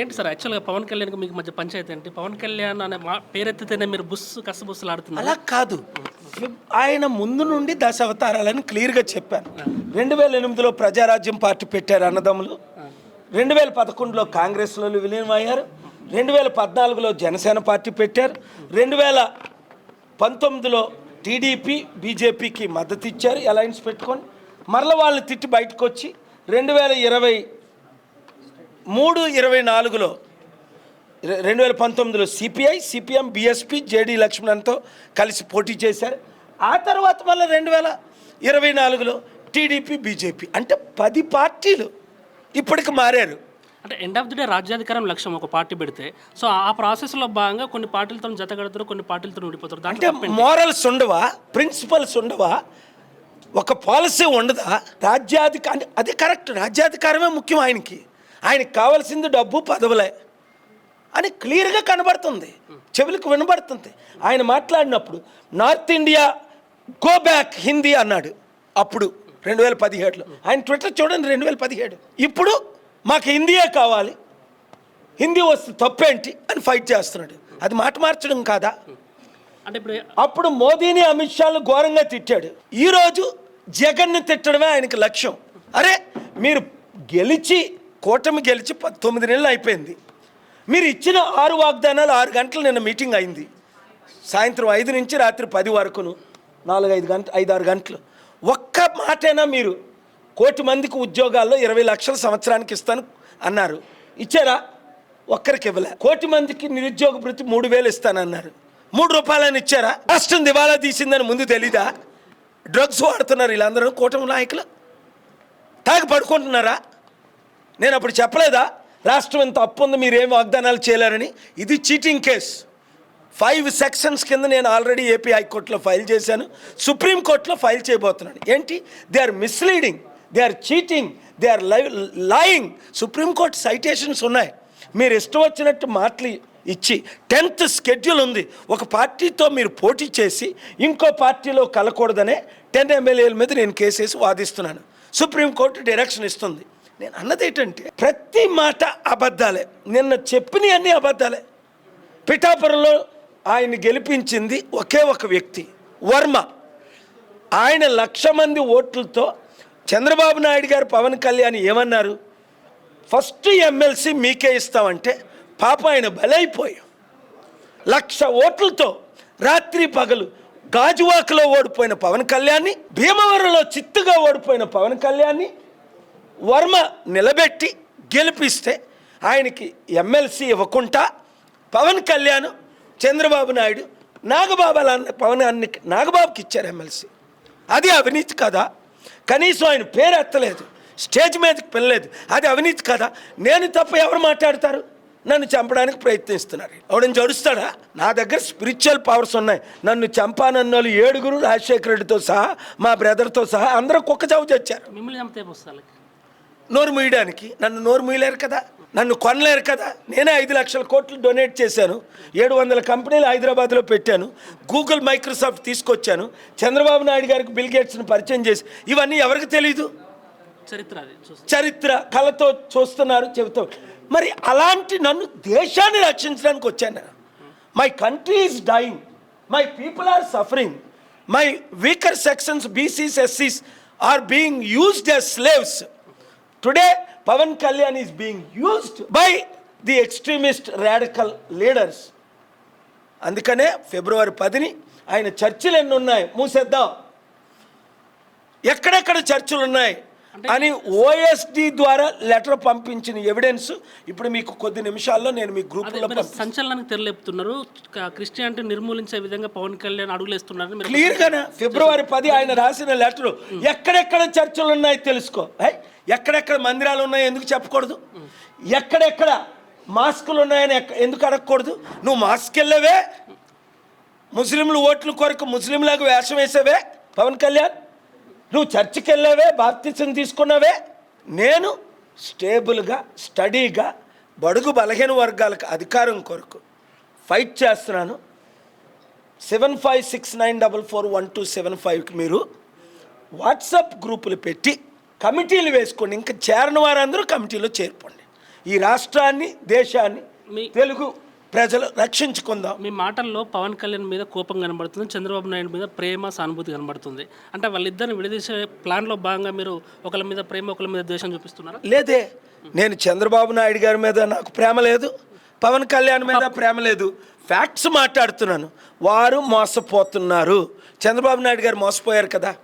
ఏంటి సార్? యాక్చువల్గా పవన్ కళ్యాణ్కి మీకు మధ్య పంచాయతీ ఏంటి? పవన్ కళ్యాణ్ అనే మా పేరెత్తితేనే మీరు బుస్ కస బుస్సులు ఆడుతున్నారు. అలా కాదు. ఆయన ముందు నుండి దశ అవతారాలని క్లియర్గా చెప్పాను రెండు వేల ఎనిమిదిలో ప్రజారాజ్యం పార్టీ పెట్టారు అన్నదమ్ములు. రెండు వేల పదకొండులో కాంగ్రెస్లో విలీనమయ్యారు. రెండు వేల పద్నాలుగులో జనసేన పార్టీ పెట్టారు. రెండు వేల పంతొమ్మిదిలో టీడీపీ బీజేపీకి మద్దతు ఇచ్చారు అలయన్స్ పెట్టుకొని. మరల వాళ్ళని తిట్టి బయటకు వచ్చి రెండు వేల ఇరవై మూడు ఇరవై నాలుగులో రెండు వేల పంతొమ్మిదిలో C P I C P M B S P J D లక్ష్మణ్తో కలిసి పోటీ చేశారు. ఆ తర్వాత మళ్ళీ రెండు వేల ఇరవై నాలుగులో టీడీపీ బీజేపీ అంటే పది పార్టీలు ఇప్పటికి మారారు. అంటే ఎండ్ ఆఫ్ ది డే రాజ్యాధికారం లక్ష్యం ఒక పార్టీ పెడితే సో ఆ ప్రాసెస్లో భాగంగా కొన్ని పార్టీలతో జత కడతారు కొన్ని పార్టీలతో ఉండిపోతారు. అంటే మోరల్స్ ఉండవా? ప్రిన్సిపల్స్ ఉండవా? ఒక పాలసీ ఉండదా? రాజ్యాధిక అంటే అది కరెక్ట్ రాజ్యాధికారమే ముఖ్యం ఆయనకి. ఆయనకి కావాల్సింది డబ్బు పదవులే అని క్లియర్గా కనబడుతుంది. చెవులకు వినబడుతుంది. ఆయన మాట్లాడినప్పుడు North India go back Hindi అన్నాడు. అప్పుడు రెండు వేల పదిహేడులో. ఆయన ట్విట్టర్ చూడండి రెండు వేల పదిహేడు. ఇప్పుడు మాకు హిందీయే కావాలి. హిందీ వస్తే తప్పేంటి అని ఫైట్ చేస్తున్నాడు. అది మాట మార్చడం కాదా? అంటే ఇప్పుడు అప్పుడు మోదీని అమిత్ షాను ఘోరంగా తిట్టాడు. ఈరోజు జగన్ను తిట్టడమే ఆయనకి లక్ష్యం. అరే మీరు గెలిచి కూటమి గెలిచి తొమ్మిది నెలలు అయిపోయింది. మీరు ఇచ్చిన ఆరు వాగ్దానాలు ఆరు గంటలు నిన్న మీటింగ్ అయింది. సాయంత్రం ఐదు నుంచి రాత్రి పది వరకును నాలుగు ఐదు గంట ఐదు ఆరు గంటలు. ఒక్క మాటైనా మీరు కోటి మందికి ఉద్యోగాల్లో ఇరవై లక్షల సంవత్సరానికి ఇస్తాను అన్నారు. ఇచ్చారా? ఒక్కరికి ఇవ్వలే. కోటి మందికి నిరుద్యోగ భృతి మూడు వేలు ఇస్తానన్నారు మూడు రూపాయలని ఇచ్చారా? రాష్ట్రం దివాలా తీసిందని ముందు తెలీదా? డ్రగ్స్ వాడుతున్నారు వీళ్ళందరూ కూటమి నాయకులు. తాగి పడుకుంటున్నారా? నేను అప్పుడు చెప్పలేదా? రాష్ట్రం ఇంత అప్పు ఉంది మీరేం వాగ్దానాలు చేయలేరని? ఇది చీటింగ్ కేస్ ఫైవ్ సెక్షన్స్ కింద నేను ఆల్రెడీ ఏపీ హైకోర్టులో ఫైల్ చేశాను. సుప్రీంకోర్టులో ఫైల్ చేయబోతున్నాను. ఏంటి? They are misleading they are cheating they are live lying Supreme Court citations ఉన్నాయి. మీరు ఇష్టం వచ్చినట్టు మాటలు ఇచ్చి టెన్త్ స్కెడ్యూల్ ఉంది. ఒక పార్టీతో మీరు పోటీ చేసి ఇంకో పార్టీలో కలకూడదనే టెన్ ఎమ్మెల్యేల మీద నేను కేసేసి వాదిస్తున్నాను. సుప్రీంకోర్టు డైరెక్షన్ ఇస్తుంది. నేను అన్నది ఏంటంటే ప్రతి మాట అబద్ధాలే. నిన్న చెప్పినవన్నీ అబద్ధాలే. పిఠాపురంలో ఆయన గెలిపించింది ఒకే ఒక వ్యక్తి వర్మ. ఆయన లక్ష మంది ఓట్లతో చంద్రబాబు నాయుడు గారు పవన్ కళ్యాణ్ ఏమన్నారు? ఫస్ట్ ఎమ్మెల్సీ మీకే ఇస్తామంటే పాప ఆయన బలైపోయాం లక్ష ఓట్లతో రాత్రి పగలు గాజువాకలో ఓడిపోయిన పవన్ కళ్యాణ్ని భీమవరంలో చిత్తుగా ఓడిపోయిన పవన్ కళ్యాణ్ని వర్మ నిలబెట్టి గెలిపిస్తే ఆయనకి ఎమ్మెల్సీ ఇవ్వకుండా పవన్ కళ్యాణ్ చంద్రబాబు నాయుడు నాగబాబు అలా అన్న పవన్ అన్ని నాగబాబుకి ఇచ్చారు ఎమ్మెల్సీ. అది అవినీతి కదా. కనీసం ఆయన పేరు ఎత్తలేదు. స్టేజ్ మీదకి పిల్లలేదు అది అవినీతి కదా. నేను తప్ప ఎవరు మాట్లాడతారు? నన్ను చంపడానికి ప్రయత్నిస్తున్నారు. ఎవడని జడుస్తాడా? నా దగ్గర స్పిరిచువల్ పవర్స్ ఉన్నాయి. నన్ను చంపానన్నోళ్ళు ఏడుగురు రాజశేఖర రెడ్డితో సహా మా బ్రదర్తో సహా అందరూ కుక్క చావు చచ్చారు మిమ్మల్ని నోరు మూయడానికి. నన్ను నోరు మూయలేరు కదా? నన్ను కొనలేరు కదా? నేనే ఐదు లక్షల కోట్లు డొనేట్ చేశాను. ఏడు వందల కంపెనీలు హైదరాబాద్లో పెట్టాను. గూగుల్ మైక్రోసాఫ్ట్ తీసుకొచ్చాను. చంద్రబాబు నాయుడు గారికి బిల్ గేట్స్ని పరిచయం చేసి ఇవన్నీ ఎవరికి తెలియదు చరిత్ర చరిత్ర కళతో చూస్తున్నారు చెబుతాం. మరి అలాంటి నన్ను దేశాన్ని రక్షించడానికి వచ్చాను. My country is dying my people are suffering my weaker sections BCs ఎస్సీస్ are being used as slaves today Pawan Kalyan is being used by the extremist radical leaders అందుకనే ఫిబ్రవరి పదిని ఆయన చర్చిలు ఎన్ని ఉన్నాయి? మూసేద్దాం. ఎక్కడెక్కడ చర్చలు ఉన్నాయి? అని ఓఎస్డి ద్వారా లెటర్ పంపించిన ఎవిడెన్స్ ఇప్పుడు మీకు కొద్ది నిమిషాల్లో నేను మీ మీరు సంచలనానికి తెరలేపుతున్నారు క్రిస్టియానిటీ నిర్మూలించే విధంగా పవన్ కళ్యాణ్ అడుగులేస్తున్నారని మీరు క్లియర్గానే ఫిబ్రవరి పది ఆయన రాసిన లెటర్ ఎక్కడెక్కడ చర్చలు ఉన్నాయి తెలుసుకో? ఎక్కడెక్కడ మందిరాలు ఉన్నాయో ఎందుకు చెప్పకూడదు? ఎక్కడెక్కడ మాస్కులు ఉన్నాయని ఎందుకు అడగకూడదు? నువ్వు మాస్క్ వెళ్ళవే. ముస్లింలు ఓట్ల కొరకు ముస్లింలకు వేషం వేసావే పవన్ కళ్యాణ్. నువ్వు చర్చికి వెళ్ళావే బాప్తిసం తీసుకున్నావే. నేను స్టేబుల్గా స్టడీగా బడుగు బలహీన వర్గాలకు అధికారం కొరకు ఫైట్ చేస్తున్నాను. Seven five six nine double four one two seven ఫైవ్కి మీరు వాట్సాప్ గ్రూపులు పెట్టి కమిటీలు వేసుకోండి. ఇంకా చేరని వారందరూ కమిటీలో చేరుకోండి ఈ రాష్ట్రాన్ని దేశాన్ని మీ- తెలుగు ప్రజలు రక్షించుకుందాం. మీ మాటల్లో పవన్ కళ్యాణ్ మీద కోపం కనబడుతుంది చంద్రబాబు నాయుడు మీద ప్రేమ సానుభూతి కనబడుతుంది. అంటే వాళ్ళిద్దరిని విడదీసే ప్లాన్లో భాగంగా మీరు ఒకరి మీద ప్రేమ ఒకరి మీద ద్వేషం చూపిస్తున్నారా? లేదే. నేను చంద్రబాబు నాయుడు గారి మీద నాకు ప్రేమ లేదు పవన్ కళ్యాణ్ మీద ప్రేమ లేదు. ఫ్యాక్ట్స్ మాట్లాడుతున్నాను. వారు మోసపోతున్నారు. చంద్రబాబు నాయుడు గారు మోసపోయారు కదా.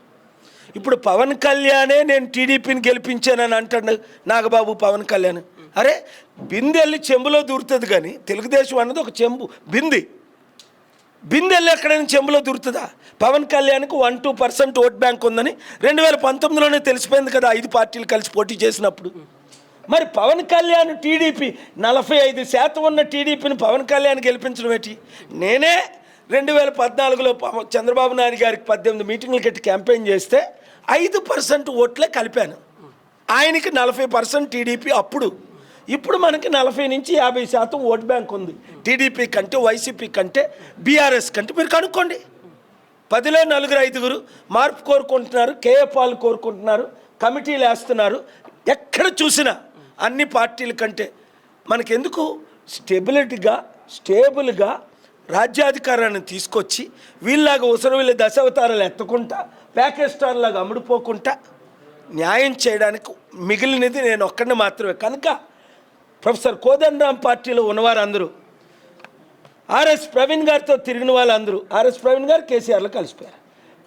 ఇప్పుడు పవన్ కళ్యాణే నేను టీడీపీని గెలిపించానని అంటాడు నాగబాబు పవన్ కళ్యాణ్. అరే బిందె వెళ్ళి చెంబులో దూరుతుంది కానీ తెలుగుదేశం అన్నది ఒక చెంబు బింది. బిందె వెళ్ళి ఎక్కడైనా చెంబులో దూరుతుందా? పవన్ కళ్యాణ్కు one two percent vote bank ఉందని రెండు వేల పంతొమ్మిదిలోనే తెలిసిపోయింది కదా ఐదు పార్టీలు కలిసి పోటీ చేసినప్పుడు. మరి పవన్ కళ్యాణ్ టీడీపీ నలభై ఐదు శాతం ఉన్న టీడీపీని పవన్ కళ్యాణ్ గెలిపించడం ఏంటి? నేనే రెండు వేల పద్నాలుగులో చంద్రబాబు నాయుడు గారికి పద్దెనిమిది మీటింగ్లు కట్టి క్యాంపెయిన్ చేస్తే ఐదు పర్సెంట్ ఓట్లే కలిపాను. ఆయనకి నలభై పర్సెంట్ టీడీపీ అప్పుడు. ఇప్పుడు మనకి నలభై నుంచి యాభై శాతం ఓట్ బ్యాంక్ ఉంది. టీడీపీ కంటే వైసీపీ కంటే బీఆర్ఎస్ కంటే మీరు కనుక్కోండి. పదిలో నలుగురు ఐదుగురు మార్పు కోరుకుంటున్నారు కేఏ కోరుకుంటున్నారు కమిటీలు వేస్తున్నారు. ఎక్కడ చూసినా అన్ని పార్టీల కంటే మనకెందుకు స్టెబిలిటీగా స్టేబుల్గా రాజ్యాధికారాన్ని తీసుకొచ్చి వీళ్ళలాగా ఉసరు వీళ్ళ దశావతారాలు ఎత్తకుండా ప్యాకేజ్ లాగా అమ్ముడుపోకుండా న్యాయం చేయడానికి మిగిలినది నేను ఒక్కడిని మాత్రమే. కనుక ప్రొఫెసర్ కోదండరాం పార్టీలో ఉన్నవారు అందరూ ఆర్ఎస్ ప్రవీణ్ గారితో తిరిగిన వాళ్ళందరూ. ఆర్ఎస్ ప్రవీణ్ గారు కేసీఆర్లో కలిసిపోయారు.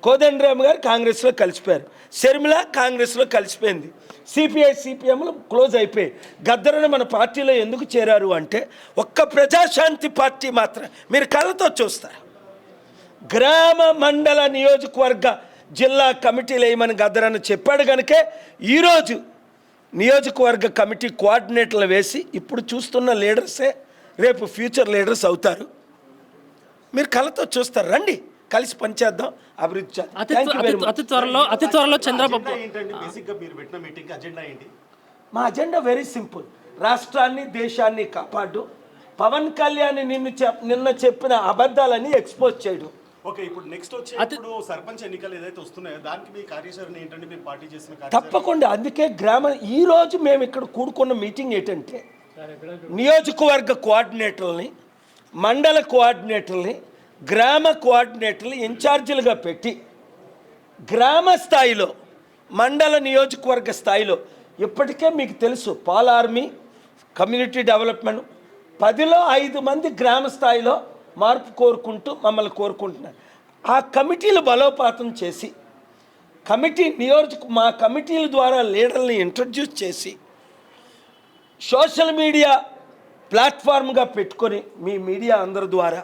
కోదండరామ్ గారు కాంగ్రెస్లో కలిసిపోయారు. షర్మిల కాంగ్రెస్లో కలిసిపోయింది. సిపిఐ సిపిఎంలు క్లోజ్ అయిపోయి గద్దరని మన పార్టీలో ఎందుకు చేరారు అంటే ఒక్క ప్రజాశాంతి పార్టీ మాత్రం మీరు కళ్ళతో చూస్తారు. గ్రామ మండల నియోజకవర్గ జిల్లా కమిటీలు వేయమని గద్దరన్న చెప్పాడు కనుకే ఈరోజు నియోజకవర్గ కమిటీ కోఆర్డినేటర్లు వేసి ఇప్పుడు చూస్తున్న లీడర్సే రేపు ఫ్యూచర్ లీడర్స్ అవుతారు. మీరు కళ్ళతో చూస్తారు. రండి కలిసి పనిచేద్దాం. అభివృద్ధి చేద్దాం. అతి త్వరలో అతి త్వరలో చంద్రబాబు అజెండా ఏంటండి? బేసిక్గా మీరు పెట్టిన మీటింగ్ అజెండా ఏంటి? మా అజెండా వెరీ సింపుల్ రాష్ట్రాన్ని దేశాన్ని కాపాడు. పవన్ కళ్యాణ్ నిన్ను చెప్ నిన్న చెప్పిన అబద్ధాలని ఎక్స్పోజ్ చేయడం. ఓకే ఇప్పుడు నెక్స్ట్ వచ్చే ఇప్పుడు సర్పంచ్ ఎన్నికలు ఏదైతే వస్తున్నాయో దానికి మీ కార్యాచరణ ఏంటంటే మీరు పార్టీ చేసిన తప్పకుండా అందుకే గ్రామ ఈ రోజు మేము ఇక్కడ కూడుకున్న మీటింగ్ ఏంటంటే నియోజకవర్గ కోఆర్డినేటర్ని మండల కోఆర్డినేటర్ని గ్రామ కోఆర్డినేటర్ని ఇన్ఛార్జీలుగా పెట్టి గ్రామ స్థాయిలో మండల నియోజకవర్గ స్థాయిలో ఇప్పటికే మీకు తెలుసు పాల్ ఆర్మీ కమ్యూనిటీ డెవలప్మెంట్ పదిలో ఐదు మంది గ్రామ స్థాయిలో మార్పు కోరుకుంటూ మమ్మల్ని కోరుకుంటున్నారు. ఆ కమిటీలు బలోపాతం చేసి కమిటీ నియోజక మా కమిటీల ద్వారా లీడర్ని ఇంట్రడ్యూస్ చేసి సోషల్ మీడియా ప్లాట్ఫామ్గా పెట్టుకొని మీ మీడియా అందరి ద్వారా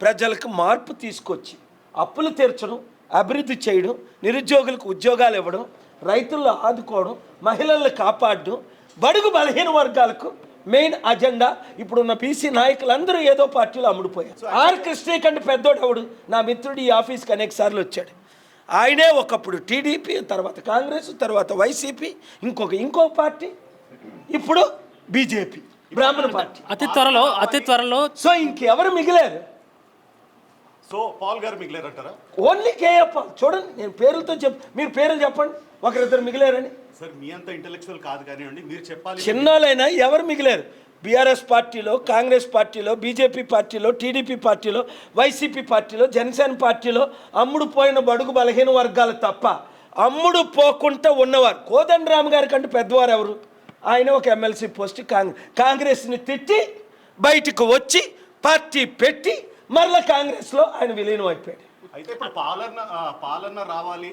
ప్రజలకు మార్పు తీసుకొచ్చి అప్పులు తీర్చడం అభివృద్ధి చేయడం నిరుద్యోగులకు ఉద్యోగాలు ఇవ్వడం రైతులను ఆదుకోవడం మహిళలను కాపాడడం బడుగు బలహీన వర్గాలకు మెయిన్ అజెండా ఇప్పుడున్న బీసీ నాయకులందరూ ఏదో పార్టీలో అమ్ముడుపోయారు. ఆర్ కృష్ణ కంటే పెద్దోడు ఎవడు నా మిత్రుడు ఈ ఆఫీస్కి అనేక సార్లు వచ్చాడు. ఆయనే ఒకప్పుడు టీడీపీ తర్వాత కాంగ్రెస్ తర్వాత వైసీపీ ఇంకొక ఇంకో పార్టీ ఇప్పుడు బీజేపీ బ్రాహ్మణ పార్టీ. అతి త్వరలో అతి త్వరలో సో ఇంకెవరు మిగిలారు? సో పాల్ గారు మిగిలారంటారా? ఓన్లీ కేఎఫ్ చూడండి నేను పేర్లతో చెప్ మీరు పేర్లు చెప్పండి. ఒకరిద్దరు మిగిలారని. సార్ మీ అంత ఇంటెలెక్చువల్ కాదు కానివ్వండి మీరు చెప్పాలి చిన్నోళ్ళైనా ఎవరు మిగిలారు? బీఆర్ఎస్ పార్టీలో కాంగ్రెస్ పార్టీలో బీజేపీ పార్టీలో టీడీపీ పార్టీలో వైసీపీ పార్టీలో జనసేన పార్టీలో అమ్ముడు పోయిన బడుగు బలహీన వర్గాలు తప్ప అమ్ముడు పోకుండా ఉన్నవారు. కోదండరామ్ గారి కంటే పెద్దవారు ఎవరు? ఆయన ఒక ఎమ్మెల్సీ పోస్ట్ కాంగ్రెస్ కాంగ్రెస్ని తిట్టి బయటకు వచ్చి పార్టీ పెట్టి మరలా కాంగ్రెస్లో ఆయన విలీనం అయిపోయాడు. అయితే ఇప్పుడు పాలన పాలన రావాలి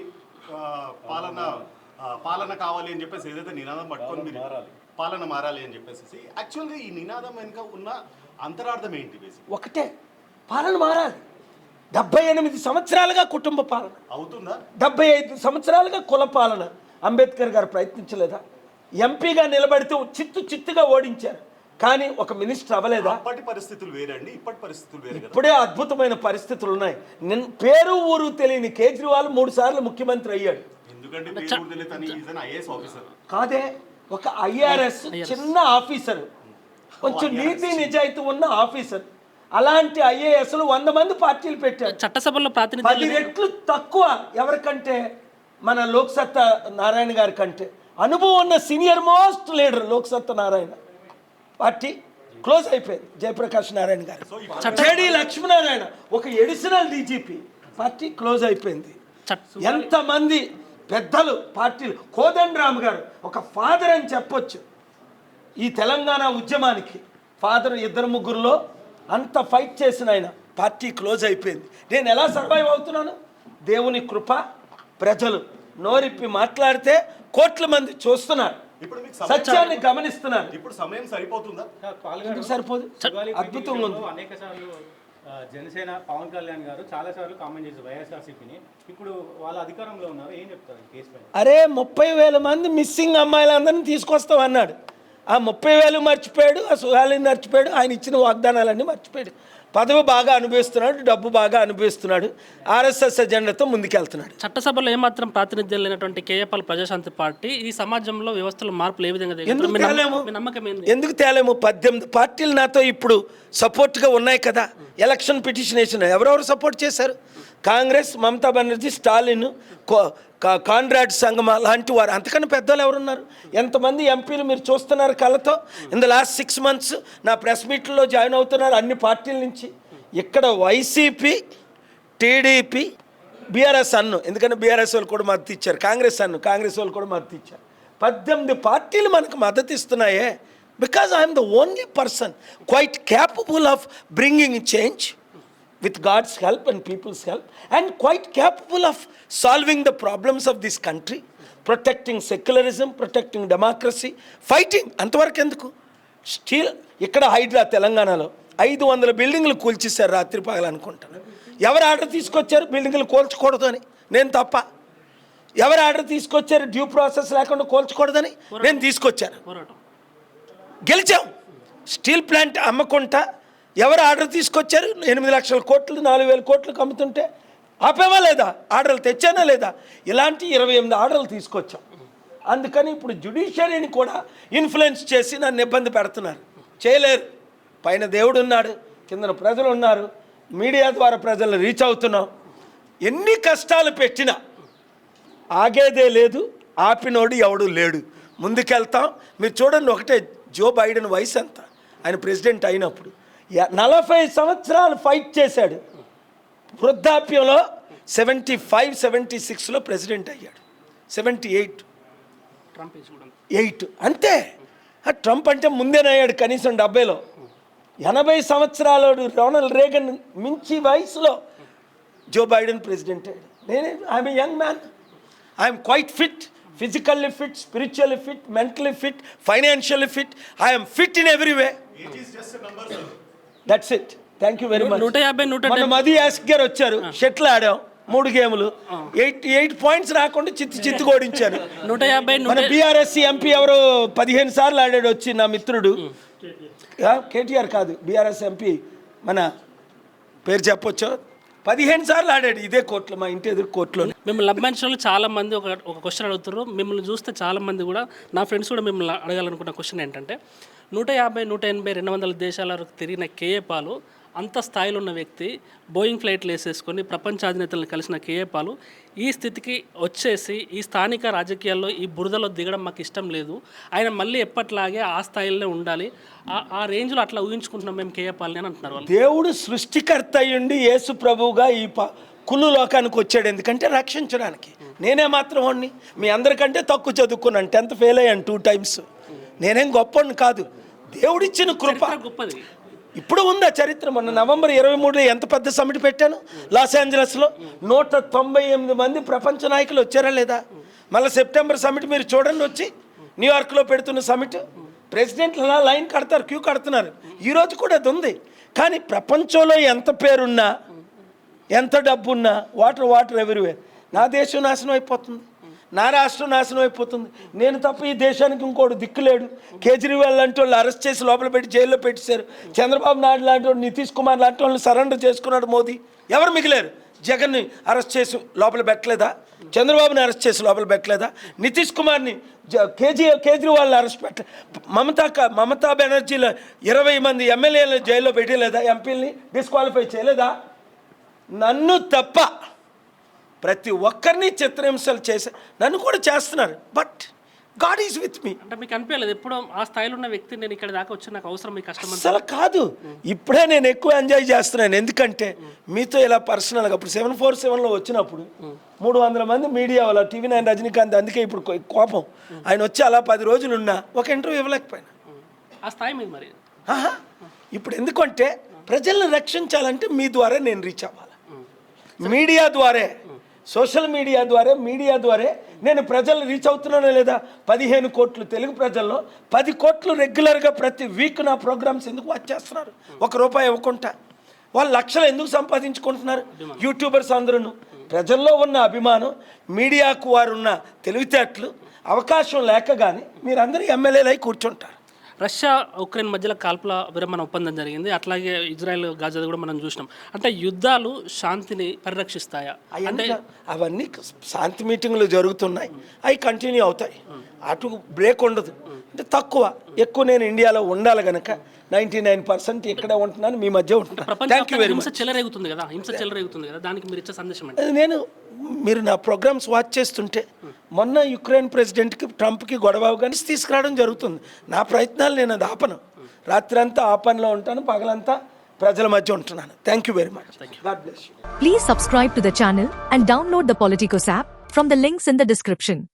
పాలన పాలన కావాలి అని చెప్పేసి ఏదైతే నినాదం పట్టుకొని మీరు పాలన మారాలి అని చెప్పేసి యాక్చువల్గా ఈ నినాదం వెనుక ఉన్న అంతరార్థం ఏంటి బేసిక్ ఒకటే పాలన మారాలి. డెబ్బై ఎనిమిది సంవత్సరాలుగా కుటుంబ పాలన. అవుతుందా? డెబ్బై ఐదు సంవత్సరాలుగా కుల పాలన. అంబేద్కర్ గారు ప్రయత్నించలేదా? ఎంపీగా నిలబడితే చిత్తు చిత్తుగా ఓడించారు. కానీ ఒక మినిస్టర్ అవ్వలేదా? అప్పటి పరిస్థితులు వేరండి ఇప్పటి పరిస్థితులు వేరు కదా. ఇప్పుడే అద్భుతమైన పరిస్థితులు ఉన్నాయి. నిన్ పేరు ఊరు తెలియని కేజ్రీవాల్ మూడు సార్లు ముఖ్యమంత్రి అయ్యాడు. కాదే ఒక ఐఆర్ఎస్ చిన్న ఆఫీసర్. కొంచెం నీతి నిజాయితీ ఉన్న ఆఫీసర్. అలాంటి ఐఏఎస్లు వంద మంది పార్టీలు పెట్టారు. చట్టసభలో పది ప్రాతినిధ్యం రెట్లు తక్కువ ఎవరికంటే? మన లోక్సత్తా నారాయణ గారి కంటే అనుభవం ఉన్న senior most leader Loksatta Narayana. Party close అయిపోయింది. జయప్రకాష్ నారాయణ గారు. జేడి లక్ష్మీనారాయణ ఒక ఎడిషనల్ డీజీపీ. పార్టీ క్లోజ్ అయిపోయింది. ఎంతమంది పెద్దలు పార్టీలు. కోదండరామ్ గారు ఒక ఫాదర్ అని చెప్పొచ్చు. ఈ తెలంగాణ ఉద్యమానికి ఫాదర్ ఇద్దరు ముగ్గురులో అంత ఫైట్ చేసిన ఆయన పార్టీ క్లోజ్ అయిపోయింది. నేను ఎలా సర్వైవ్ అవుతున్నాను? దేవుని కృప ప్రజలు నోరిప్పి మాట్లాడితే కోట్ల మంది చూస్తున్నారు. ఇప్పుడు మీకు సమయం సత్యాన్ని గమనిస్తున్నారు. ఇప్పుడు సమయం సరిపోతుందా? సరిపోదు? అద్భుతంగా ఉంది. జనసేన పవన్ కళ్యాణ్ గారు చాలా సార్లు కామెంట్ చేశారు వైఎస్ఆర్సీపీని. ఇప్పుడు వాళ్ళ అధికారంలో ఉన్నారు? ఏం చెప్తారు కేసు అరే ముప్పై వేల మంది మిస్సింగ్ అమ్మాయిలందరినీ తీసుకొస్తాం అన్నాడు. ఆ ముప్పై వేలు మర్చిపోయాడు ఆ సుహాలని మర్చిపోయాడు ఆయన ఇచ్చిన వాగ్దానాలన్నీ మర్చిపోయాడు. పదవి బాగా అనుభవిస్తున్నాడు డబ్బు బాగా అనుభవిస్తున్నాడు ఆర్ఎస్ఎస్ ఎజెండాతో ముందుకెళ్తున్నాడు. చట్టసభలో ఏమాత్రం ప్రాతినిధ్యం లేనటువంటి కేఏపాల్ ప్రజాశాంతి పార్టీ ఈ సమాజంలో వ్యవస్థలో మార్పులు ఏ విధంగా? ఎందుకు తేలేము? ఎందుకు తేలేము? పద్దెనిమిది పార్టీలు నాతో ఇప్పుడు సపోర్ట్గా ఉన్నాయి కదా. ఎలక్షన్ పిటిషన్ వేసిన ఎవరెవరు సపోర్ట్ చేశారు? కాంగ్రెస్ మమతా బెనర్జీ స్టాలిన్ కో- కా- కాన్రాడ్ సంగమ లాంటి వారు. అంతకన్నా పెద్దలు ఎవరున్నారు? ఎంతమంది ఎంపీలు మీరు చూస్తున్నారు కళ్ళతో? In the last six months నా ప్రెస్ మీట్లో జాయిన్ అవుతున్నారు అన్ని పార్టీల నుంచి. ఇక్కడ వైసీపీ టీడీపీ బీఆర్ఎస్ అన్ను. ఎందుకంటే బీఆర్ఎస్ వాళ్ళు కూడా మద్దతు ఇచ్చారు. కాంగ్రెస్ అన్ను. కాంగ్రెస్ వాళ్ళు కూడా మద్దతు ఇచ్చారు. పద్దెనిమిది పార్టీలు మనకు మద్దతు ఇస్తున్నాయే. Because I'm the only person quite capable of bringing change with God's help and people's help, and quite capable of solving the problems of this country, protecting secularism, protecting democracy, fighting. అంతవరకు ఎందుకు? Steel ఇక్కడ హైడ్రా తెలంగాణలో ఐదు వందల బిల్డింగ్లు కూల్చేశారు రాత్రి పగలు అనుకుంటాను. ఎవరు ఆర్డర్ తీసుకొచ్చారు? బిల్డింగ్లు కూల్చకూడదు అని. నేను తప్ప. ఎవరు ఆర్డర్ తీసుకొచ్చారు? డ్యూ ప్రాసెస్ లేకుండా కూల్చకూడదని నేను తీసుకొచ్చాను. గెలిచాం. స్టీల్ ప్లాంట్ అమ్మకుంటా ఎవరు ఆర్డర్ తీసుకొచ్చారు? ఎనిమిది లక్షల కోట్లు నాలుగు వేల కోట్లకు అమ్ముతుంటే ఆపేవా లేదా? ఆర్డర్లు తెచ్చానా లేదా? ఇలాంటి ఇరవై ఎనిమిది ఆర్డర్లు తీసుకొచ్చాం. అందుకని ఇప్పుడు జుడిషియరీని కూడా ఇన్ఫ్లుయెన్స్ చేసి నన్ను ఇబ్బంది పెడుతున్నారు. చేయలేరు. పైన దేవుడు ఉన్నాడు కింద ప్రజలు ఉన్నారు. మీడియా ద్వారా ప్రజలు రీచ్ అవుతున్నాం. ఎన్ని కష్టాలు పెట్టినా ఆగేదే లేదు ఆపినోడు ఎవడు లేడు. ముందుకెళ్తాం. మీరు చూడండి ఒకటే జో బైడెన్ వయసు ఎంత ఆయన ప్రెసిడెంట్ అయినప్పుడు. నలభై సంవత్సరాలు ఫైట్ చేశాడు. వృద్ధాప్యంలో సెవెంటీ ఫైవ్ సెవెంటీ సిక్స్లో ప్రెసిడెంట్ అయ్యాడు. Seventy eight. Trump eight. అంతే. ఆ ట్రంప్ అంటే ముందేనయ్యాడు కనీసం డెబ్బైలో. ఎనభై సంవత్సరాలు రోనల్డ్ రేగన్ మించి వయసులో జో బైడెన్ ప్రెసిడెంట్ అయ్యాడు. నేనే I'm young man I'm quite fit physically fit spiritually fit mentally fit financially fit I'm fit in every way that's it thank you very much నూట యాభై నూట మన మది యాస్క్ గారు వచ్చారు షటిల్ ఆడాం మూడు గేములు. ఎయిట్ ఎయిట్ పాయింట్స్ రాకుండా చిత్తు చిత్తు కోడించారు నూట యాభై మన బీఆర్ఎస్ ఎంపీ ఎవరో పదిహేను సార్లు ఆడాడు వచ్చి నా మిత్రుడు. కేటీఆర్ కాదు బీఆర్ఎస్ ఎంపీ మన పేరు చెప్పొచ్చు? పదిహేను సార్లు ఆడాడు ఇదే కోర్టులో మా ఇంటి ఎదురు కోర్టులో మిమ్మల్ని అభిమానించిన చాలా మంది ఒక ఒక క్వశ్చన్ అడుగుతారు మిమ్మల్ని చూస్తే చాలా మంది కూడా నా ఫ్రెండ్స్ కూడా మిమ్మల్ని అడగాలనుకున్న క్వశ్చన్ ఏంటంటే నూట యాభై నూట ఎనభై రెండు వందల దేశాల వరకు తిరిగిన కేఏ పాలు అంత స్థాయిలో ఉన్న వ్యక్తి బోయింగ్ ఫ్లైట్లు వేసేసుకొని ప్రపంచ అధినేతలను కలిసిన కేఏ పాలు ఈ స్థితికి వచ్చేసి ఈ స్థానిక రాజకీయాల్లో ఈ బురదలో దిగడం మాకు ఇష్టం లేదు. ఆయన మళ్ళీ ఎప్పట్లాగే ఆ స్థాయిలోనే ఉండాలి. ఆ- ఆ రేంజ్లో అట్లా ఊహించుకుంటున్నాం మేము కేఏ పాలని అని అంటున్నారు దేవుడు సృష్టికర్త అయ్యుండి యేసు ప్రభువుగా ఈ ప కుళ్ళు లోకానికి వచ్చాడు. ఎందుకంటే రక్షించడానికి. నేనే మాత్రం వాడిని మీ అందరికంటే తక్కువ చదువుకున్నాను. టెన్త్ ఫెయిల్ అయ్యాను టూ టైమ్స్. నేనేం గొప్పని కాదు. దేవుడిచ్చిన కృప. గొప్పది. ఇప్పుడు ఉందా చరిత్ర? మొన్న నవంబర్ ఇరవై మూడులో ఎంత పెద్ద సమిట్ పెట్టాను? లాస్ ఏంజలస్లో. నూట తొంభై ఎనిమిది మంది ప్రపంచ నాయకులు వచ్చారా లేదా? మళ్ళీ సెప్టెంబర్ సమిట్ మీరు చూడండి వచ్చి. న్యూయార్క్లో పెడుతున్న సమిట్ ప్రెసిడెంట్లు అలా లైన్ కడతారు క్యూ కడుతున్నారు. ఈరోజు కూడా అది ఉంది. కానీ ప్రపంచంలో ఎంత పేరున్నా ఎంత డబ్బు ఉన్నా వాటర్ వాటర్ ఎవ్రీవేర్. నా దేశం నాశనం అయిపోతుంది. నా రాష్ట్రం నాశనం అయిపోతుంది. నేను తప్ప ఈ దేశానికి ఇంకోటి దిక్కులేడు కేజ్రీవాల్ లాంటి వాళ్ళు అరెస్ట్ చేసి లోపల పెట్టి జైల్లో పెట్టేశారు. చంద్రబాబు నాయుడు లాంటి వాళ్ళు నితీష్ కుమార్ లాంటి వాళ్ళని సరెండర్ చేసుకున్నాడు మోదీ. ఎవరు మిగిలేరు? జగన్ని అరెస్ట్ చేసి లోపల పెట్టలేదా? చంద్రబాబుని అరెస్ట్ చేసి లోపల పెట్టలేదా? నితీష్ కుమార్ని జ- కేజీ కేజ్రీవాల్ని అరెస్ట్ పెట్ట మమతా మమతా బెనర్జీలో ఇరవై మంది ఎమ్మెల్యేలను జైల్లో పెట్టలేదా? ఎంపీలని డిస్క్వాలిఫై చేయలేదా? నన్ను తప్ప ప్రతి ఒక్కరిని చిత్రహింసలు చేసే నన్ను కూడా చేస్తున్నారు but god is with me అంటే మీకు అనిపించలేదు ఎప్పుడో ఆ స్థాయిలో ఉన్న వ్యక్తి నేను ఇక్కడ దాకా వచ్చి నాకు అవసరం మీ కష్టం అసలు కాదు. ఇప్పుడే నేను ఎక్కువ ఎంజాయ్ చేస్తున్నాను. ఎందుకంటే మీతో ఇలా పర్సనల్గా ఇప్పుడు సెవెన్ ఫోర్ సెవెన్లో వచ్చినప్పుడు మూడు వందల మంది మీడియా వాళ్ళ టీవీ నైన్ రజనీకాంత్ అందుకే ఇప్పుడు కోపం. ఆయన వచ్చి అలా పది రోజులు ఉన్నా ఒక ఇంటర్వ్యూ ఇవ్వలేకపోయినా. ఆ స్థాయి మీద మరి? ఆహా. ఇప్పుడు ఎందుకంటే ప్రజల్ని రక్షించాలంటే మీ ద్వారా నేను రీచ్ అవ్వాలి. మీడియా ద్వారే సోషల్ మీడియా ద్వారా మీడియా ద్వారా నేను ప్రజలు రీచ్ అవుతున్నానా లేదా? పదిహేను కోట్లు తెలుగు ప్రజల్లో పది కోట్లు రెగ్యులర్గా ప్రతి వీక్ నా ప్రోగ్రామ్స్ ఎందుకు వాచ్ చేస్తున్నారు? ఒక రూపాయి ఇవ్వకుండా. వాళ్ళు లక్షలు ఎందుకు సంపాదించుకుంటున్నారు? యూట్యూబర్స్ అందరూ ప్రజల్లో ఉన్న అభిమానం మీడియాకు వారున్న తెలివితేటలు అవకాశం లేక కానీ మీరందరూ ఎమ్మెల్యేలు అయి కూర్చుంటారు. రష్యా ఉక్రెయిన్ మధ్యలో కాల్పుల విరమణ ఒప్పందం జరిగింది. అట్లాగే ఇజ్రాయెల్ గాజాది కూడా మనం చూసినాం. అంటే యుద్ధాలు శాంతిని పరిరక్షిస్తాయా? అంటే అవన్నీ శాంతి మీటింగ్లు జరుగుతున్నాయి. అవి కంటిన్యూ అవుతాయి. అటు బ్రేక్ ఉండదు. అంటే తక్కువ. ఎక్కువ నేను ఇండియాలో ఉండాలి గనక నైంటీ నైన్ పర్సెంట్ ఇక్కడే ఉంటున్నాను మీ మధ్య ఉంటున్నాను. థ్యాంక్ యూ వెరీ హింస మచ్ చెలరేగుతుంది కదా. హింస చెలరేగుతుంది కదా. దానికి మీరు ఇచ్చే సందేశం నేను మీరు నా ప్రోగ్రామ్స్ వాచ్ చేస్తుంటే మొన్న యుక్రెయిన్ ప్రెసిడెంట్కి ట్రంప్కి గొడవ అవగానే తీసుకురావడం జరుగుతుంది. నా ప్రయత్నాలు నేను అది ఆపను. రాత్రంతా ఆ పనిలో ఉంటాను పగలంతా ప్రజల మధ్య ఉంటున్నాను. Thank you very much god bless you Please subscribe to the channel and download the Politicos app from the links in the description.